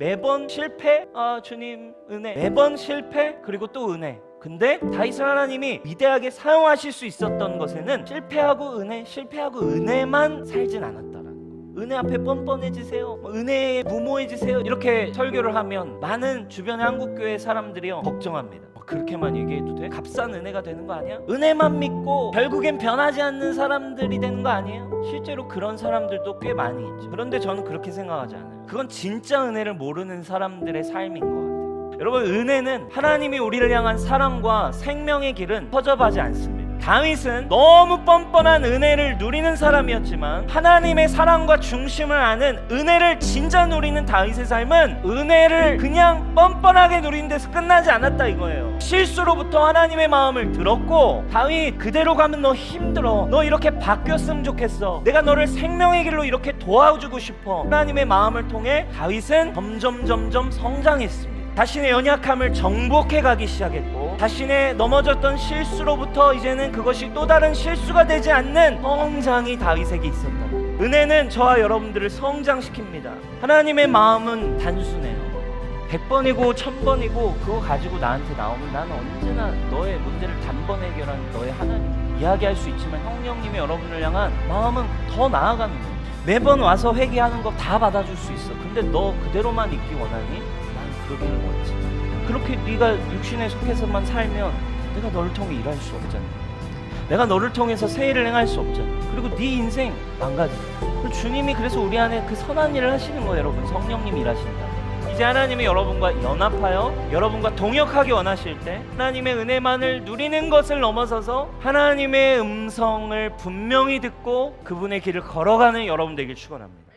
매번 실패, 아 주님 은혜. 매번 실패 그리고 또 은혜. 근데 다윗을 하나님이 위대하게 사용하실 수 있었던 것에는 실패하고 은혜, 실패하고 은혜만 살진 않았다라는 거. 은혜 앞에 뻔뻔해지세요. 뭐 은혜에 무모해지세요. 이렇게 설교를 하면 많은 주변의 한국 교회 사람들이요 걱정합니다. 뭐 그렇게만 얘기해도 돼? 값싼 은혜가 되는 거 아니야? 은혜만 믿고 결국엔 변하지 않는 사람들이 되는 거 아니에요? 실제로 그런 사람들도 꽤 많이 있죠. 그런데 저는 그렇게 생각하지 않아요. 그건 진짜 은혜를 모르는 사람들의 삶인 것 같아요. 여러분 은혜는 하나님이 우리를 향한 사랑과 생명의 길은 허접하지 않습니다. 다윗은 너무 뻔뻔한 은혜를 누리는 사람이었지만 하나님의 사랑과 중심을 아는 은혜를 진짜 누리는 다윗의 삶은 은혜를 그냥 뻔뻔하게 누리는 데서 끝나지 않았다 이거예요. 실수로부터 하나님의 마음을 들었고 다윗 그대로 가면 너 힘들어. 너 이렇게 바뀌었으면 좋겠어. 내가 너를 생명의 길로 이렇게 도와주고 싶어. 하나님의 마음을 통해 다윗은 점점 점점 성장했습니다. 자신의 연약함을 정복해 가기 시작했고 자신의 넘어졌던 실수로부터 이제는 그것이 또 다른 실수가 되지 않는 성장이 다윗에게 있었다. 은혜는 저와 여러분들을 성장시킵니다. 하나님의 마음은 단순해요. 100번이고 1000번이고 그거 가지고 나한테 나오면 나는 언제나 너의 문제를 단번에 해결하는 너의 하나님 이야기할 수 있지만 성령님이 여러분을 향한 마음은 더 나아가는 거예요. 매번 와서 회개하는 거 다 받아줄 수 있어. 근데 너 그대로만 있기 원하니? 난 그러기를 원치. 그렇게 네가 육신에 속해서만 살면 내가 너를 통해 일할 수 없잖아. 내가 너를 통해서 새 일을 행할 수 없잖아. 그리고 네 인생 망가져. 주님이 그래서 우리 안에 그 선한 일을 하시는 거예요, 여러분. 성령님 일하신다. 이제 하나님이 여러분과 연합하여 여러분과 동역하기 원하실 때 하나님의 은혜만을 누리는 것을 넘어서서 하나님의 음성을 분명히 듣고 그분의 길을 걸어가는 여러분 되길 축원합니다.